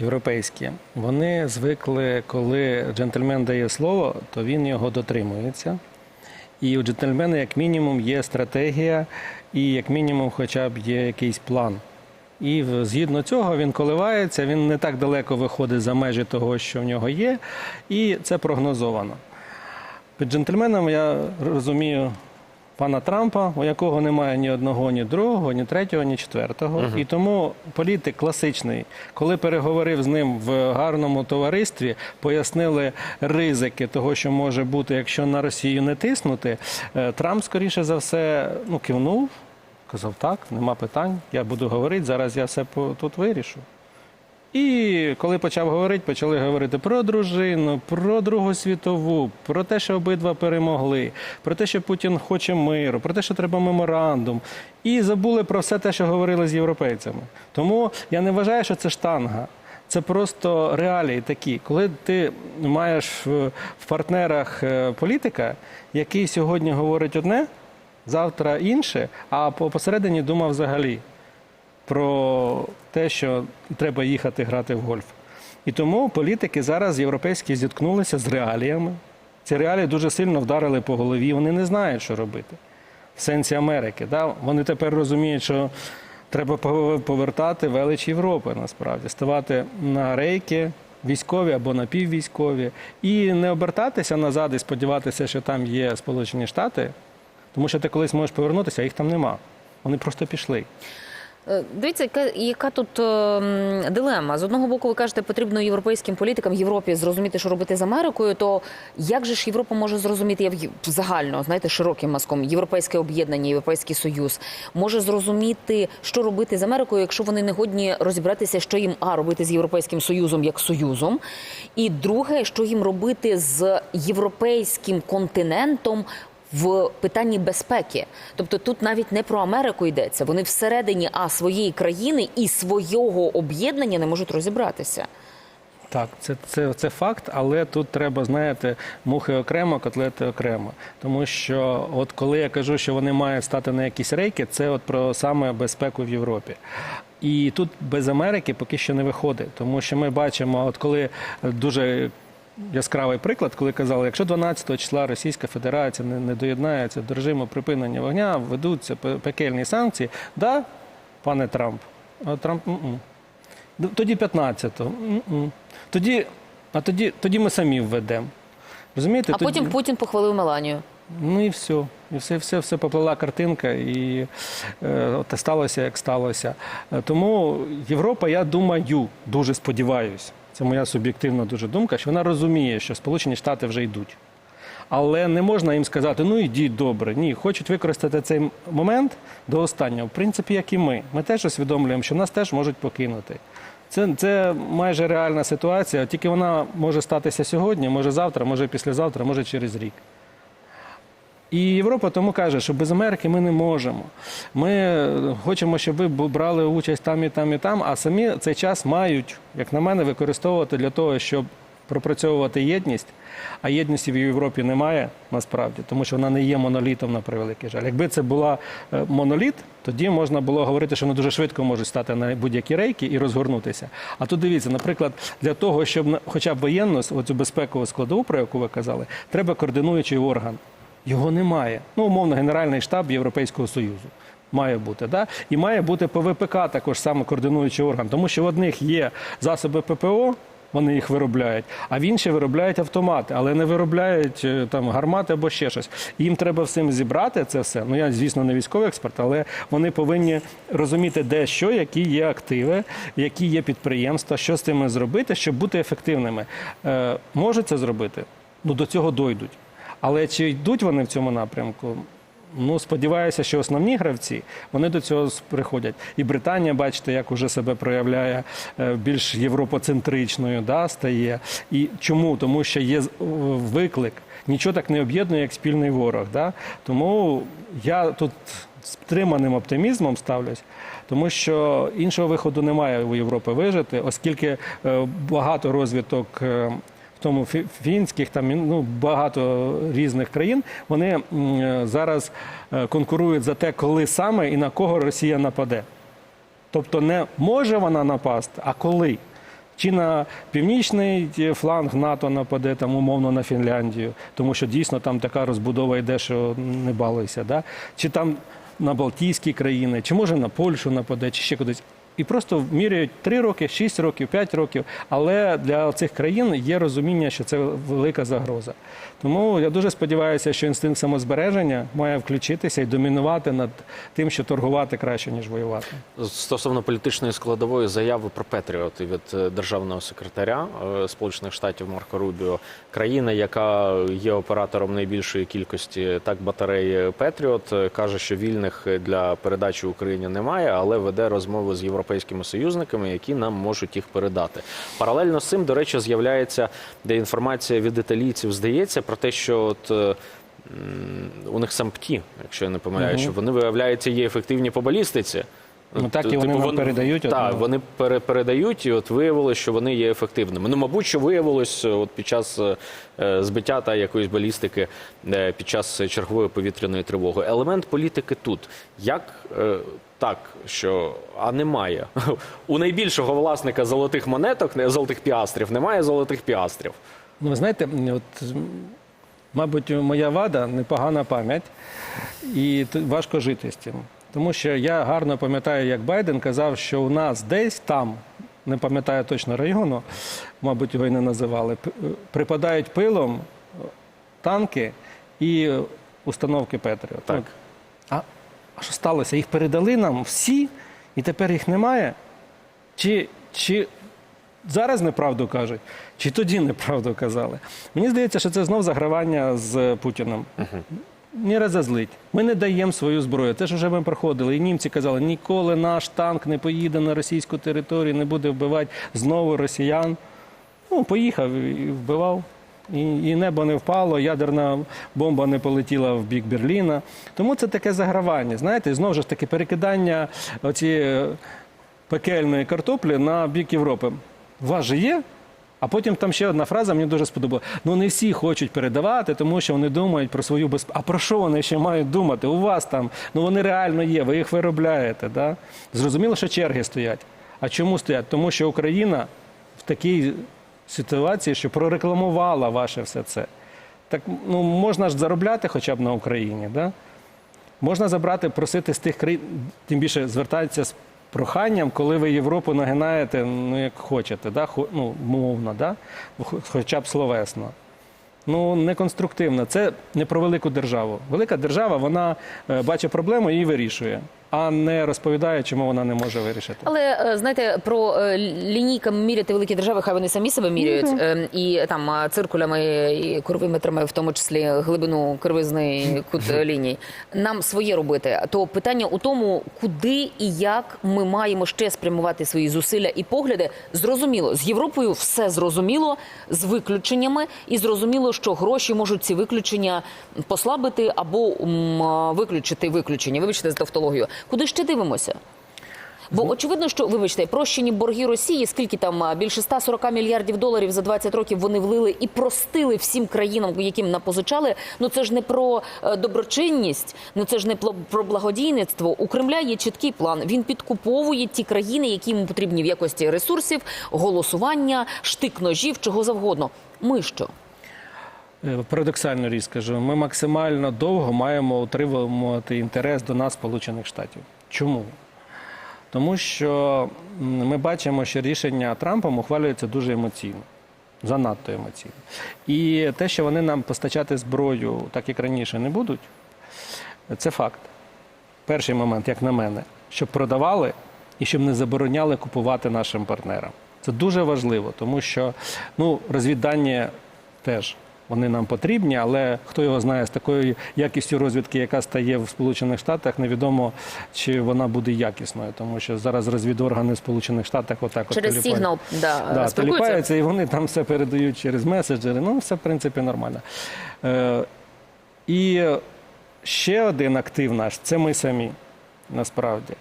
європейські, вони звикли, коли джентльмен дає слово, то він його дотримується. І у джентльмена, як мінімум, є стратегія, і як мінімум, хоча б є якийсь план. І згідно цього він коливається, він не так далеко виходить за межі того, що в нього є, і це прогнозовано. Під джентльменом я розумію пана Трампа, у якого немає ні одного, ні другого, ні третього, ні четвертого. І тому політик класичний, коли переговорив з ним в гарному товаристві, пояснили ризики того, що може бути, якщо на Росію не тиснути. е, Трамп, скоріше за все, ну, кивнув, казав, так, нема питань, я буду говорити, зараз я все тут вирішу. І коли почав говорити, почали говорити про дружину, про Другу світову, про те, що обидва перемогли, про те, що Путін хоче миру, про те, що треба меморандум. І забули про все те, що говорили з європейцями. Тому я не вважаю, що це штанга. Це просто реалії такі. Коли ти маєш в партнерах е, політика, який сьогодні говорить одне, завтра інше, а посередині думав взагалі про те, що треба їхати грати в гольф. І тому політики зараз європейські зіткнулися з реаліями. Ці реалії дуже сильно вдарили по голові. Вони не знають, що робити. В сенсі Америки. Да? Вони тепер розуміють, що треба повертати велич Європи насправді, ставати на рейки військові або напіввійськові, і не обертатися назад і сподіватися, що там є Сполучені Штати, тому що ти колись можеш повернутися, а їх там нема. Вони просто пішли. Е, Дивіться, яка, яка тут е, дилема. З одного боку, ви кажете, потрібно європейським політикам Європі зрозуміти, що робити з Америкою. То як же ж Європа може зрозуміти я в- загально, знаєте, широким маском, європейське об'єднання, європейський союз може зрозуміти, що робити з Америкою, якщо вони не годні розібратися, що їм а робити з європейським союзом як союзом, і друге, що їм робити з європейським континентом в питанні безпеки. Тобто тут навіть не про Америку йдеться. Вони всередині а своєї країни і свого об'єднання не можуть розібратися. Так, це, це, це факт, але тут треба, знаєте, мухи окремо, котлети окремо. Тому що, от коли я кажу, що вони мають стати на якісь рейки, це от про саме безпеку в Європі. І тут без Америки поки що не виходить, тому що ми бачимо, от коли дуже яскравий приклад, коли казали, якщо 12 числа Російська Федерація не, не доєднається до режиму припинення вогня, ведуться пекельні санкції, да, пане Трамп, а Трамп м-м. Ну, Тоді 15-го. М-м. Тоді, а тоді, тоді ми самі введемо. Розумієте? А Тоді- потім Путін похвалив Меланію. Ну і все. І все, все, все поплила картинка, і е, от сталося, як сталося. Е, Тому Європа, я думаю, дуже сподіваюся, це моя суб'єктивна дуже думка, що вона розуміє, що Сполучені Штати вже йдуть. Але не можна їм сказати, ну йдіть добре. Ні, хочуть використати цей момент до останнього. В принципі, як і ми. Ми теж усвідомлюємо, що нас теж можуть покинути. Це, це майже реальна ситуація, тільки вона може статися сьогодні, може завтра, може післязавтра, може через рік. І Європа тому каже, що без Америки ми не можемо. Ми е, хочемо, щоб ви брали участь там і там, і там, а самі цей час мають, як на мене, використовувати для того, щоб пропрацьовувати єдність. А єдності в Європі немає насправді, тому що вона не є монолітом на превеликий жаль. Якби це була е, моноліт, тоді можна було говорити, що вони дуже швидко можуть стати на будь-які рейки і розгорнутися. А тут дивіться, наприклад, для того, щоб хоча б воєнну оцю безпекову складову, про яку ви казали, треба координуючий орган. Його немає. Ну, умовно, Генеральний штаб Європейського Союзу. Має бути, да? і має бути ПВПК також саме координуючий орган, тому що в одних є засоби ППО, вони їх виробляють, а в інші виробляють автомати, але не виробляють е, там гармати або ще щось. Їм треба всім зібрати це все. Ну я, звісно, не військовий експерт, але вони повинні розуміти, де що, які є активи, які є підприємства, що з цими зробити, щоб бути ефективними. Е, можуть це зробити? Ну до цього дойдуть. Але чи йдуть вони в цьому напрямку? Ну, сподіваюся, що основні гравці вони до цього приходять. І Британія, бачите, як уже себе проявляє е, більш європоцентричною, да, стає. І чому? Тому що є виклик. Нічого так не об'єднує, як спільний ворог. Да? Тому я тут з стриманим оптимізмом ставлюсь, тому що іншого виходу немає у Європи вижити, оскільки е, багато розвиток. Тому фінських, там ну багато різних країн. Вони зараз е, конкурують за те, коли саме і на кого Росія нападе. Тобто не може вона напасти, а коли. Чи на північний фланг НАТО нападе там умовно на Фінляндію, тому що дійсно там така розбудова йде, що не балуйся. Да? Чи там на Балтійські країни, чи може на Польщу нападе, чи ще кудись. І просто міряють 3 роки, 6 років, 5 років. Але для цих країн є розуміння, що це велика загроза. Тому я дуже сподіваюся, що інстинкт самозбереження має включитися і домінувати над тим, що торгувати краще, ніж воювати. Стосовно політичної складової заяви про Петріот від е, державного секретаря е, Сполучених Штатів Марко Рубіо, країна, яка є оператором найбільшої кількості так батарей Петріот, е, каже, що вільних для передачі Україні немає, але веде розмови з європейськими союзниками, які нам можуть їх передати. Паралельно з цим, до речі, з'являється де інформація від італійців, здається, про те, що от. е, У них сампті, якщо я не помиляю, що вони виявляється є ефективні по балістиці. Ну, так і Типу, вони нам передають, Так, ну. вони пере- передають, і от виявилось, що вони є ефективними. Ну, мабуть, що виявилось е, от під час е, е, збиття та якоїсь балістики е, під час чергової повітряної тривоги. Елемент політики тут. Як е, так, що а немає у найбільшого власника золотих монеток, золотих піастрів, немає золотих піастрів. Ну, ви знаєте, от, мабуть, моя вада непогана пам'ять, і важко жити з цим. Тому що я гарно пам'ятаю, як Байден казав, що у нас десь там, не пам'ятаю точно району, мабуть, його і не називали, припадають пилом е, танки і е, установки Петріот. Так. А що сталося? Їх передали нам всі, і тепер їх немає? Чи, чи зараз неправду кажуть, чи тоді неправду казали? Мені здається, що це знов загравання з Путіним. Не розозлить. Ми не даємо свою зброю. Це ж вже ми проходили. І німці казали, ніколи наш танк не поїде на російську територію, не буде вбивати знову росіян. Ну, поїхав і вбивав. І, небо не впало, ядерна бомба не полетіла в бік Берліна. Тому це таке загравання. Знаєте, знову ж таки перекидання оцієї пекельної картоплі на бік Європи. У вас же є? А потім там ще одна фраза мені дуже сподобала. Ну не всі хочуть передавати, тому що вони думають про свою безпеку. А про що вони ще мають думати? У вас там, ну вони реально є, ви їх виробляєте. Да? Зрозуміло, що черги стоять. А чому стоять? Тому що Україна в такій ситуації, що прорекламувала ваше все це. Так ну можна ж заробляти хоча б на Україні, да? Можна забрати, просити з тих країн, тим більше звертатися з проханням, коли ви Європу нагинаєте, ну як хочете, да? Ну, мовно, да? Хоча б словесно. Ну, неконструктивно. Це не про велику державу. Велика держава, вона е, бачить проблему і її вирішує, а не розповідає, чому вона не може вирішити. Але е, знаєте, про е, лінійками міряти великі держави, хай вони самі себе міряють е, і там е, циркулями і курвиметрами, в тому числі глибину кривизни кут е, ліній. Нам своє робити. То питання у тому, куди і як ми маємо ще спрямувати свої зусилля і погляди. Зрозуміло, з Європою все зрозуміло, з виключеннями, і зрозуміло, що гроші можуть ці виключення послабити або м, виключити виключення. Вибачте за тавтологію. Куди ще дивимося? Бо очевидно, що вибачте, прощені борги Росії, скільки там більше 140 мільярдів доларів за 20 років вони влили і простили всім країнам, яким напозичали. Ну це ж не про е, доброчинність, ну це ж не про благодійництво. У Кремля є чіткий план. Він підкуповує ті країни, які йому потрібні в якості ресурсів, голосування, штик ножів, чого завгодно. Ми що? Е, Парадоксальну річ скажу, ми максимально довго маємо утримувати інтерес до нас, Сполучених Штатів. Чому? Тому що ми бачимо, що рішення Трампом ухвалюється дуже емоційно, занадто емоційно. І те, що вони нам постачати зброю, так як раніше, не будуть, це факт. Перший момент, як на мене, щоб продавали і щоб не забороняли купувати нашим партнерам. Це дуже важливо, тому що ну, розвіддання теж вони нам потрібні, але хто його знає з такою якістю розвідки, яка стає в Сполучених Штатах, невідомо чи вона буде якісною, тому що зараз розвідоргани в Сполучених Штатах отак от Через телефон- сигнал да, Да, теліпаються, і вони там все передають через меседжери. Ну, все, в принципі, нормально. Е, і ще один актив наш це ми самі, насправді.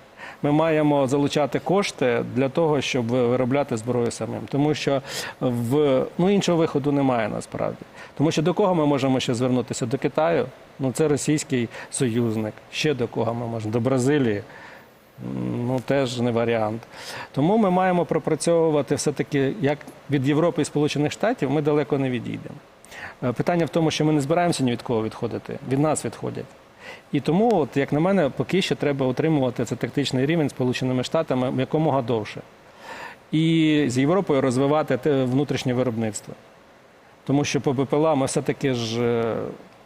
Ми маємо залучати кошти для того, щоб виробляти зброю самим. Тому що в, ну, іншого виходу немає насправді. Тому що до кого ми можемо ще звернутися? До Китаю? Ну, це російський союзник. Ще до кого ми можемо? До Бразилії. ну теж не варіант. Тому ми маємо пропрацьовувати все-таки, як від Європи і Сполучених Штатів, ми далеко не відійдемо. Е, Питання в тому, що ми не збираємося ні від кого відходити, від нас відходять. І тому, от, як на мене, поки що треба утримувати цей тактичний рівень Сполученими Штатами якомога довше. І з Європою розвивати те внутрішнє виробництво. Тому що по БПЛА ми все-таки ж е,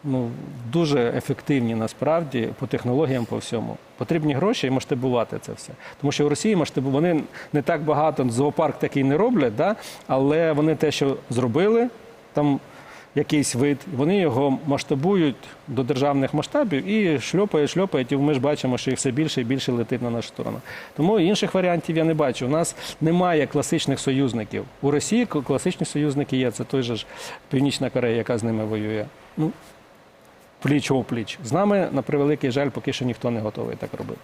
ну, дуже ефективні насправді по технологіям, по всьому. Потрібні гроші і масштабувати це все. Тому що в Росії масштабу вони не так багато, зоопарк такий не роблять, да? але вони те, що зробили, там якийсь вид, вони його масштабують до державних масштабів і шльопають, шльопають, і ми ж бачимо, що їх все більше і більше летить на нашу сторону. Тому інших варіантів я не бачу. У нас немає класичних союзників. У Росії класичні союзники є. Це той же ж Північна Корея, яка з ними воює. Ну, пліч опліч. З нами, на превеликий жаль, поки що ніхто не готовий так робити.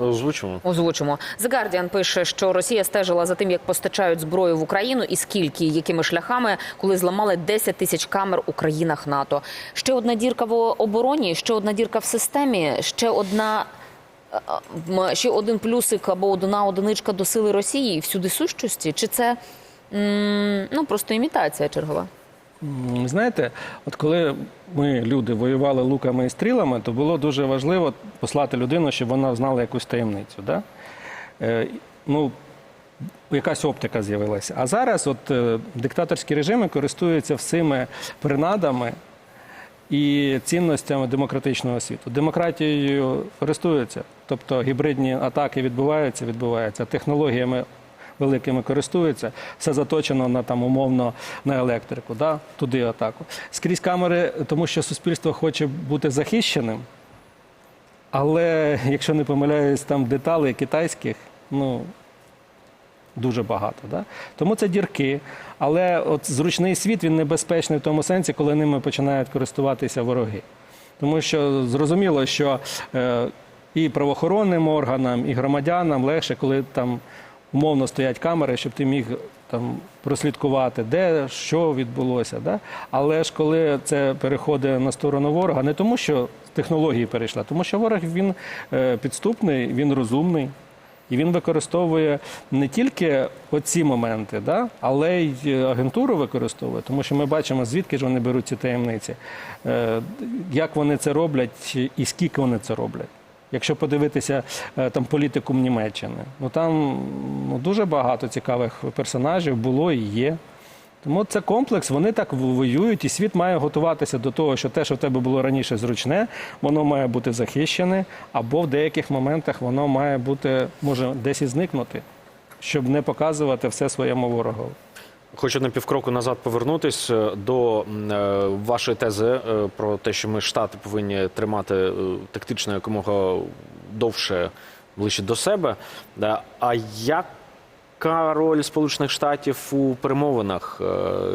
Озвучимо. Озвучимо. The Guardian пише, що Росія стежила за тим, як постачають зброю в Україну і скільки, якими шляхами, коли зламали 10 тисяч камер у країнах НАТО. Ще одна дірка в обороні, ще одна дірка в системі, ще одна. е, Ще один плюсик або одна одиничка до сили Росії всюди сущості? Чи це ну просто імітація чергова? Знаєте, от коли ми, люди, воювали луками і стрілами, то було дуже важливо послати людину, щоб вона знала якусь таємницю. Да? Е, ну, якась оптика з'явилася. А зараз от, е, диктаторські режими користуються всіми принадами і цінностями демократичного світу. Демократією користуються, тобто гібридні атаки відбуваються, відбуваються, технологіями великими користуються, все заточено на там умовно на електрику, да? туди атаку. Скрізь камери, тому що суспільство хоче бути захищеним. Але якщо не помиляюсь, там деталей китайських, ну дуже багато. Да? Тому це дірки. Але от зручний світ він небезпечний в тому сенсі, коли ними починають користуватися вороги. Тому що зрозуміло, що е, і правоохоронним органам, і громадянам легше, коли там умовно стоять камери, щоб ти міг там прослідкувати, де що відбулося. Да? Але ж коли це переходить на сторону ворога, не тому, що технології перейшла, тому що ворог він е, підступний, він розумний. І він використовує не тільки оці моменти, да, але й агентуру використовує, тому що ми бачимо, звідки ж вони беруть ці таємниці, е, як вони це роблять і скільки вони це роблять. Якщо подивитися е, там політикум Німеччини, ну там ну, дуже багато цікавих персонажів було і є. Тому це комплекс, вони так воюють, і світ має готуватися до того, що те, що в тебе було раніше зручне, воно має бути захищене, або в деяких моментах воно має бути, може, десь і зникнути, щоб не показувати все своєму ворогові. Хочу на півкроку назад повернутись е, до е, вашої тези е, про те, що ми штати повинні тримати тактично якомога довше ближче до себе. А яка роль Сполучених Штатів у перемовинах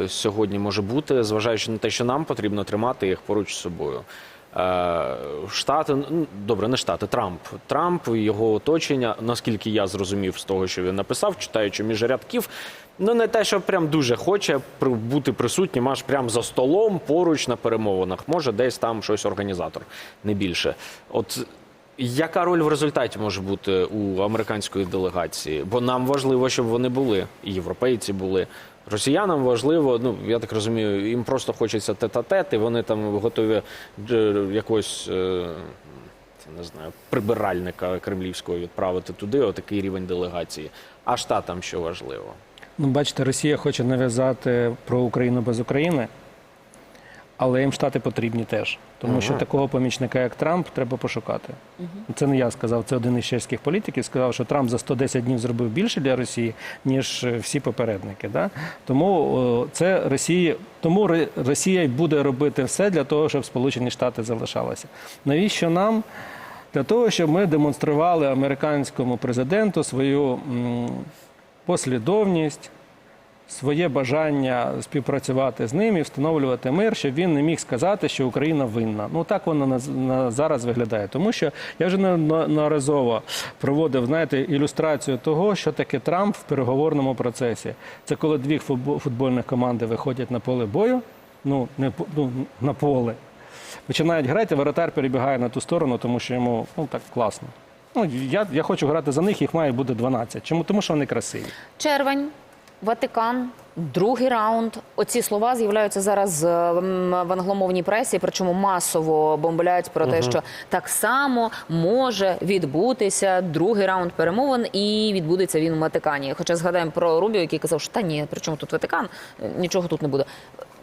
сьогодні може бути, зважаючи на те, що нам потрібно тримати їх поруч з собою? Е, Штати, ну, добре, не штати, Трамп. Трамп і його оточення, наскільки я зрозумів з того, що він написав, читаючи між рядків, ну не те, що прям дуже хоче бути присутнім аж прям за столом поруч на перемовинах. Може, десь там щось організатор, не більше. От яка роль в результаті може бути у американської делегації? Бо нам важливо, щоб вони були, і європейці були. Росіянам важливо, ну я так розумію, їм просто хочеться тет-а-тет, і вони там готові е, якось. е, не знаю, прибиральника кремлівського відправити туди, отакий рівень делегації. А штатам що важливо? Ну, бачите, Росія хоче нав'язати про Україну без України, але їм штати потрібні теж. Тому що такого помічника, як Трамп, треба пошукати. Це не я сказав, це один із чеських політиків. Сказав, що Трамп за 110 днів зробив більше для Росії, ніж е, всі попередники. Да? Тому це Росії, тому Росія буде робити все для того, щоб Сполучені Штати залишалися. Навіщо нам? Для того, щоб ми демонстрували американському президенту свою послідовність, своє бажання співпрацювати з ним і встановлювати мир, щоб він не міг сказати, що Україна винна. Ну так воно на, зараз виглядає. Тому що я вже неодноразово проводив знаєте, ілюстрацію того, що таке Трамп в переговорному процесі. Це коли дві футбо- футбольних команди виходять на поле бою, ну не ну, на поле. Починають грати, воротар перебігає на ту сторону, тому що йому ну так класно. Ну, я, я хочу грати за них, їх має бути 12. Чому? Тому що вони красиві. Червень, Ватикан, другий раунд. Оці слова з'являються зараз в англомовній пресі, причому масово бомбляють про те, що так само може відбутися другий раунд перемовин, і відбудеться він у Ватикані. Хоча згадаємо про Рубіо, який казав, що та ні, при чому тут Ватикан, нічого тут не буде.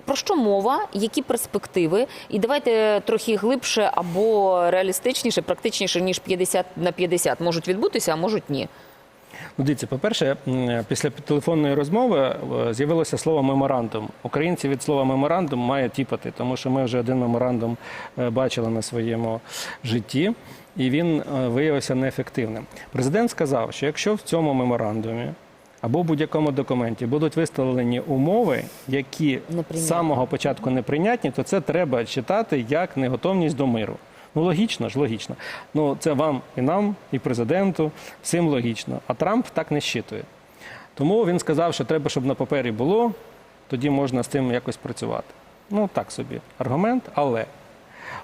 Про що мова? Які перспективи? І давайте трохи глибше або реалістичніше, практичніше ніж 50 на 50 можуть відбутися, а можуть ні. Ну, дивіться, по-перше, після телефонної розмови е, з'явилося слово меморандум. Українці від слова меморандум мають тіпати, тому що ми вже один меморандум е, бачили на своєму житті, і він е, виявився неефективним. Президент сказав, що якщо в цьому меморандумі або в будь-якому документі будуть виставлені умови, які з самого початку неприйнятні, то це треба читати як неготовність до миру. Ну, логічно ж, логічно. Ну, це вам і нам, і президенту, всім логічно. А Трамп так не щитує. Тому він сказав, що треба, щоб на папері було, тоді можна з цим якось працювати. Ну, так собі аргумент, але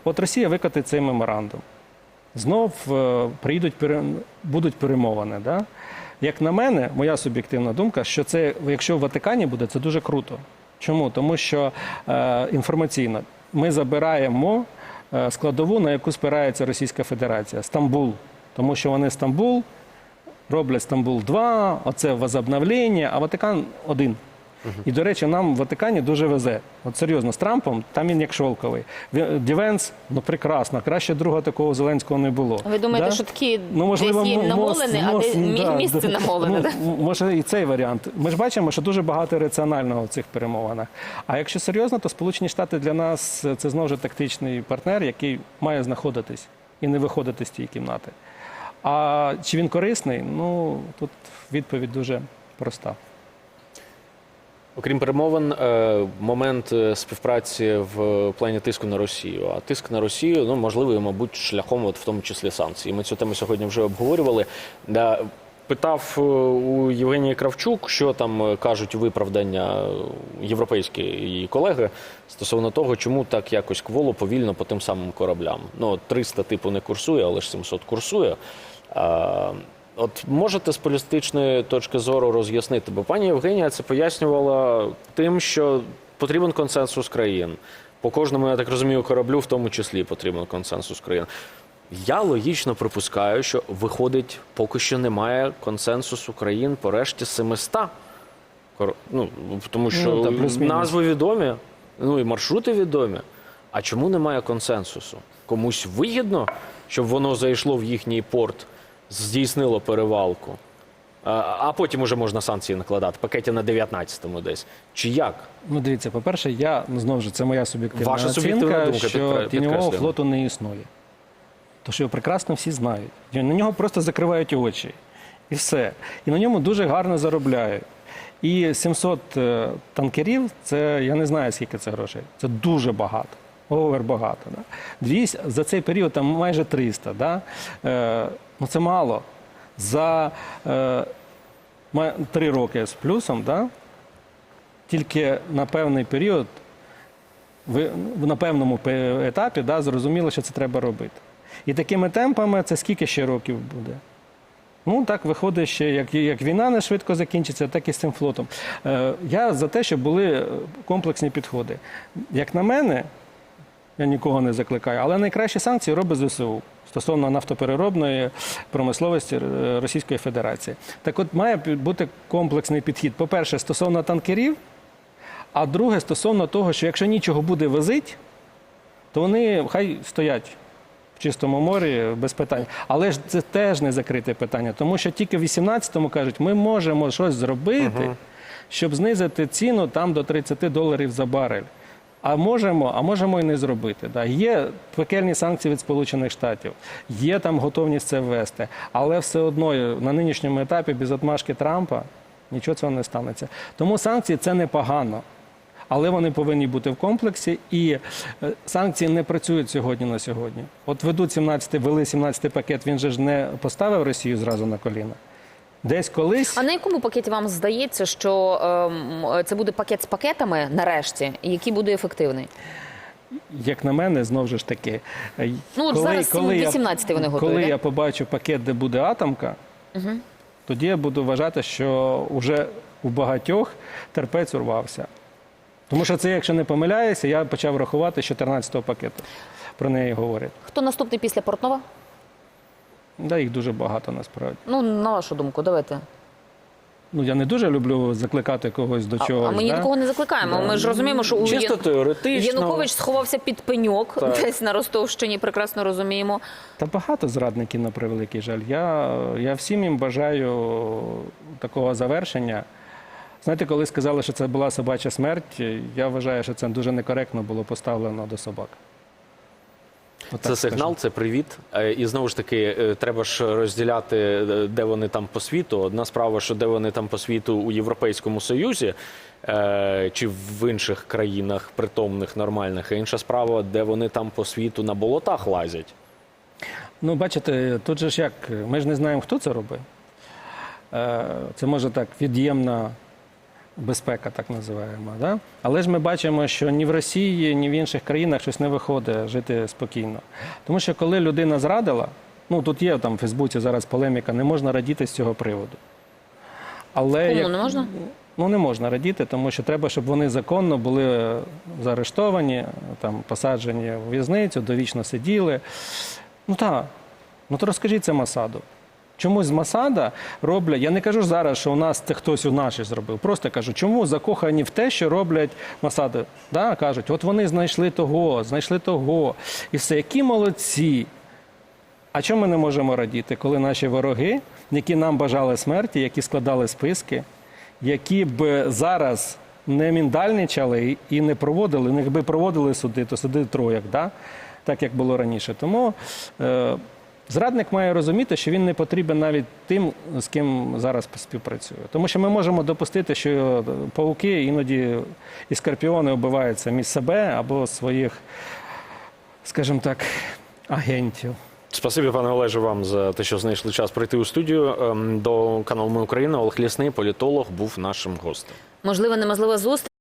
от Росія викотить цей меморандум. Знов е, приїдуть, будуть перемовини. Да? Як на мене, моя суб'єктивна думка, що це, якщо в Ватикані буде, це дуже круто. Чому? Тому що е, інформаційно ми забираємо складову, на яку спирається Російська Федерація Стамбул. Тому що вони Стамбул роблять Стамбул 2, оце возобновлення, а Ватикан один. І, до речі, нам в Ватикані дуже везе. От серйозно, з Трампом, там він як шовковий. Дівенс, ну прекрасно, краще друга такого Зеленського не було. Ви думаєте, Да? що такі Ну, можливо, десь є намолене, а мост- де да, місце намолене? да? Ну, Може і цей варіант. Ми ж бачимо, що дуже багато раціонального в цих перемовинах. А якщо серйозно, то Сполучені Штати для нас е, це знову ж тактичний партнер, який має знаходитись і не виходити з тієї кімнати. А чи він корисний? Ну тут відповідь дуже проста. Окрім перемовин, е, момент е, співпраці в плані тиску на Росію. А тиск на Росію, ну можливо, мабуть, шляхом, от в тому числі санкцій. Ми цю тему сьогодні вже обговорювали. Питав е, у Євгенії Кравчук, що там кажуть виправдання європейські її колеги стосовно того, чому так якось кволо повільно по тим самим кораблям. Ну, от 300 типу не курсує, але ж 700 курсує. От можете з політичної точки зору роз'яснити, бо пані Євгенія це пояснювала тим, що потрібен консенсус країн. По кожному, я так розумію, кораблю, в тому числі потрібен консенсус країн. Я логічно припускаю, що виходить, поки що немає консенсусу країн по решті 700. Ну, тому що Ну, та назви відомі, ну і маршрути відомі. А чому немає консенсусу? Комусь вигідно, щоб воно зайшло в їхній порт, здійснило перевалку. А, потім уже можна санкції накладати, пакеті на 19-му десь. Чи як? Ну, дивіться, по-перше, я ну, знову ж це моя суб'єктивна Ваша оцінка, думка, що тіньового флоту не існує. Тому що його прекрасно всі знають. На нього просто закривають очі. І все. І на ньому дуже гарно заробляють. І 700 е, танкерів це я не знаю, скільки це грошей. Це дуже багато. Овер багато. Да? 200, за цей період там майже 300. Да? Е, ну це мало. За е, роки з плюсом, да? тільки на певний період, ви на певному етапі да, зрозуміли, що це треба робити. І такими темпами це скільки ще років буде? Ну, так виходить ще, як, як війна не швидко закінчиться, так і з цим флотом. Е, я за те, щоб були е, комплексні підходи. Як на мене, я нікого не закликаю, але найкращі санкції робить ЗСУ стосовно нафтопереробної промисловості е, Російської Федерації. Так от має бути комплексний підхід. По-перше, стосовно танкерів, а друге, стосовно того, що якщо нічого буде возити, то вони хай стоять в чистому морі без питань. Але ж це теж не закрите питання, тому що тільки в 18-му кажуть, ми можемо щось зробити, щоб знизити ціну там до 30 доларів за барель. А можемо, а можемо і не зробити. Да. Є пекельні санкції від Сполучених Штатів, є там готовність це ввести, але все одно на нинішньому етапі без отмашки Трампа нічого цього не станеться. Тому санкції це непогано. Але вони повинні бути в комплексі, і е, санкції не працюють сьогодні на сьогодні. От ведуть 17, вели 17 пакет, він же ж не поставив Росію зразу на коліна. Десь колись А на якому пакеті вам здається, що ем, це буде пакет з пакетами нарешті, який буде ефективний? як на мене, знову ж таки, е, Ну, от зараз 18-й вони готові, Коли да? я побачу пакет, де буде атомка, тоді я буду вважати, що вже у багатьох терпець урвався. Тому що це, якщо не помиляюся, я почав рахувати з 14-го пакету. Про неї говорять. Хто наступний після Портнова? Да, їх дуже багато насправді. Ну, на вашу думку, давайте. Ну, я не дуже люблю закликати когось до А, чогось. а ми да? до не закликаємо. Ми ж розуміємо, що у Чисто Ян- теоретично. Янукович сховався під пеньок Так. десь на Ростовщині, прекрасно розуміємо. Та багато зрадників, на превеликий жаль. Я, я всім їм бажаю такого завершення. Знаєте, коли сказали, що це була собача смерть, я вважаю, що це дуже некоректно було поставлено до собак. Це сигнал, це привіт. Е, І знову ж таки, е, треба ж розділяти, е, де вони там по світу. Одна справа, що де вони там по світу у Європейському Союзі чи в інших країнах притомних, нормальних, а інша справа, де вони там по світу на болотах лазять. Ну, бачите, тут же ж як, ми ж не знаємо, хто це робить. Це може так від'ємна безпека, так називаємо. Да? Але ж ми бачимо, що ні в Росії, ні в інших країнах щось не виходить жити спокійно. Тому що коли людина зрадила, ну тут є там в Фейсбуці зараз полеміка, не можна радіти з цього приводу. Але Кому не можна? Ну не можна радіти, тому що треба, щоб вони законно були заарештовані, там посаджені в в'язницю, довічно сиділи. Ну так, ну то розкажіть це Масаду. Чомусь з Масада роблять, я не кажу зараз, що у нас це хтось у наші зробив. Просто кажу, чому закохані в те, що роблять Масади. Да? Кажуть, от вони знайшли того, знайшли того. І все, які молодці. А чому ми не можемо радіти, коли наші вороги, які нам бажали смерті, які складали списки, які б зараз не міндальничали і не проводили, них би проводили суди, то суди трояк, да? так як було раніше. Тому е, зрадник має розуміти, що він не потрібен навіть тим, з ким зараз співпрацює. Тому що ми можемо допустити, що пауки іноді і скорпіони вбивають самі себе або своїх, скажімо так, агентів. Спасибі, пане Олеже, вам за те, що знайшли час прийти у студію. Ем, До каналу Ми Україна Олег Лісний, політолог, був нашим гостем. Можливо, неможлива зустріч.